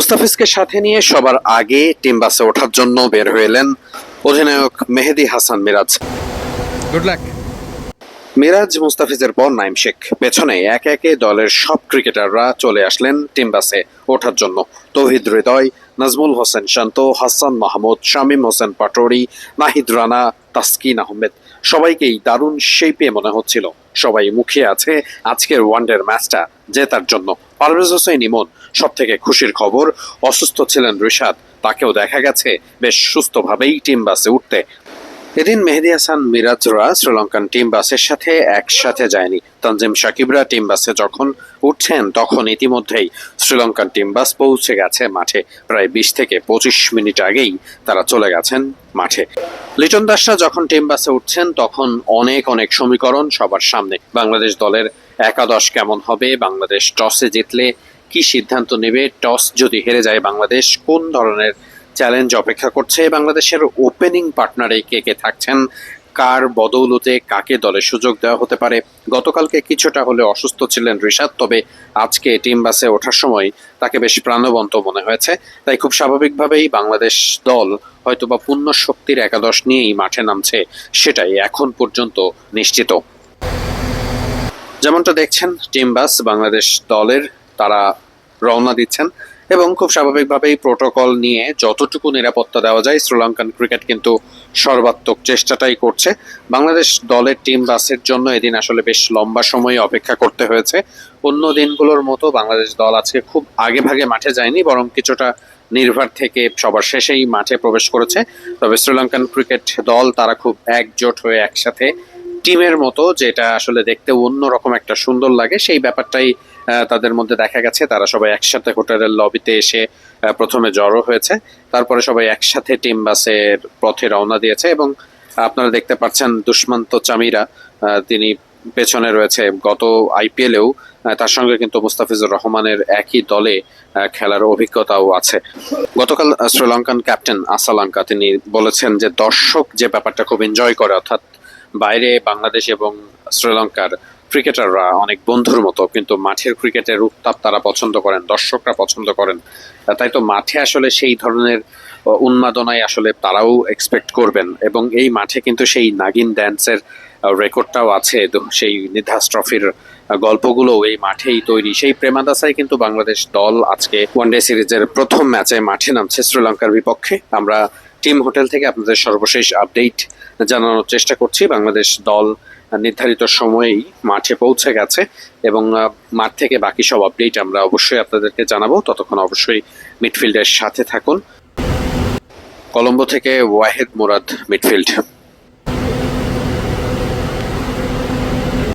মুস্তাফিজকে সাথে নিয়ে সবার আগে টিম বাসে ওঠার জন্য বের হয়ে এলেন অধিনায়ক মেহেদি হাসান মিরাজ। গুড লাক মিরাজ মুস্তাফিজের পর নাইম শেখ। পেছনে একে একে দলের সব ক্রিকেটাররা চলে আসলেন টিম বাসে ওঠার জন্য। তৌহিদ হৃদয়, নাজমুল হোসেন শান্ত, হাসান মাহমুদ, শামীম হোসেন পাটোরি নাহিদ রানা, তাসকিন আহমেদ। সবাইকেই দারুণ শেপে মনে হচ্ছিল। সবাই মুখিয়ে আছে আজকের ওয়ানডের ম্যাচটা জেতার জন্য। পারভেজ হোসেন ইমন সব থেকে খুশির খবর, অসুস্থ ছিলেন ঋষাদ তাকেও দেখা গেছে বেশ সুস্থভাবেই টিম বাসে উঠতে এদিন মেহেদি হাসান মিরাজরা শ্রীলঙ্কান টিম বাসের সাথে একসাথে যায়নি। তানজিম সাকিবরা টিম বাসে যখন উঠছেন, তখন ইতিমধ্যেই শ্রীলঙ্কান টিম বাস পৌঁছে গেছে মাঠে। প্রায় বিশ থেকে পঁচিশ মিনিট আগেই তারা চলে গেছেন মাঠে। লিটন দাসরা যখন টিম বাসে উঠছেন, তখন অনেক অনেক সমীকরণ সবার সামনে। বাংলাদেশ দলের একাদশ কেমন হবে? বাংলাদেশ টসে জিতলে কি সিদ্ধান্ত নেবে? টস যদি হেরে যায় বাংলাদেশ, কোন ধরনের চ্যালেঞ্জ অপেক্ষা করছে বাংলাদেশের ওপেনিং পার্টনারে কে কে থাকছেন, কার বদৌলতে কাকে দলে সুযোগ দেওয়া হতে পারে, গতকালকে কিছুটা হলে অসুস্থ ছিলেন ঋষাদ তবে আজকে টিম বাসে ওঠার সময় তাকে বেশ প্রাণবন্ত মনে হয়েছে। তাই খুব স্বাভাবিকভাবেই বাংলাদেশ দল হয়তোবা পূর্ণ শক্তির একাদশ নিয়েই মাঠে নামছে, সেটাই এখন পর্যন্ত নিশ্চিত। যেমনটা দেখছেন, টিম বাস বাংলাদেশ দলের তারা রওনা দিচ্ছেন। এবং খুব স্বাভাবিকভাবেই প্রোটোকল নিয়ে যতটুকু নিরাপত্তা দেওয়া যায়, শ্রীলঙ্কান ক্রিকেট কিন্তু সর্বাত্মক চেষ্টাটাই করছে। বাংলাদেশ দলের টিম বাসের জন্য এদিন আসলে বেশ লম্বা সময় অপেক্ষা করতে হয়েছে। অন্য দিনগুলোর মতো বাংলাদেশ দল আজকে খুব আগে ভাগে মাঠে যায়নি, বরং কিছুটা নির্ভর থেকে সবার শেষেই মাঠে প্রবেশ করেছে। তবে শ্রীলঙ্কান ক্রিকেট দল, তারা খুব একজোট হয়ে একসাথে টিমের মতো, যেটা আসলে দেখতে অন্যরকম একটা সুন্দর লাগে, সেই ব্যাপারটাই তাদের মধ্যে দেখা গেছে। তারা সবাই একসাথে হোটেলের লবিতে এসে প্রথমে জড়ো হয়েছে। তারপরে সবাই একসাথে টিম বাসের পথে রওনা দিয়েছে এবং আপনারা দেখতে পাচ্ছেন দুষ্মন্ত চামিরা তিনি পেছনে রয়েছে। গত আইপিএলেও তার সঙ্গে কিন্তু মুস্তাফিজুর রহমানের একই দলে খেলার অভিজ্ঞতাও আছে। গতকাল শ্রীলঙ্কান ক্যাপ্টেন আসালাঙ্কা, তিনি বলেছেন যে দর্শক যে ব্যাপারটা খুব এনজয় করে, অর্থাৎ বাইরে বাংলাদেশ এবং শ্রীলঙ্কার ক্রিকেটাররা অনেক বন্ধুর মতো, কিন্তু মাঠের ক্রিকেটের উত্তাপ তারা পছন্দ করেন, দর্শকরা পছন্দ করেন। তাই তো মাঠে আসলে সেই ধরনের উন্মাদনায় আসলে তারাও এক্সপেক্ট করবেন। এবং এই মাঠে কিন্তু সেই নাগিন ড্যান্সের রেকর্ডটাও আছে। সেই নিধাস ট্রফির গল্পগুলো এই মাঠেই তৈরি। সেই প্রেমাদাসায় কিন্তু বাংলাদেশ দল আজকে ওয়ানডে সিরিজের প্রথম ম্যাচে মাঠে নামছে শ্রীলঙ্কার বিপক্ষে। আমরা টিম হোটেল থেকে আপনাদের সর্বশেষ আপডেট জানানোর চেষ্টা করছি। বাংলাদেশ দল নির্ধারিত সময়েই মাঠে পৌঁছে গেছে এবং মাঠ থেকে বাকি সব আপডেট আমরা অবশ্যই আপনাদেরকে জানাব। ততক্ষণ অবশ্যই মিডফিল্ডের সাথে থাকুন। কলম্বো থেকে ওয়াহেদ মুরাদ, মিডফিল্ড।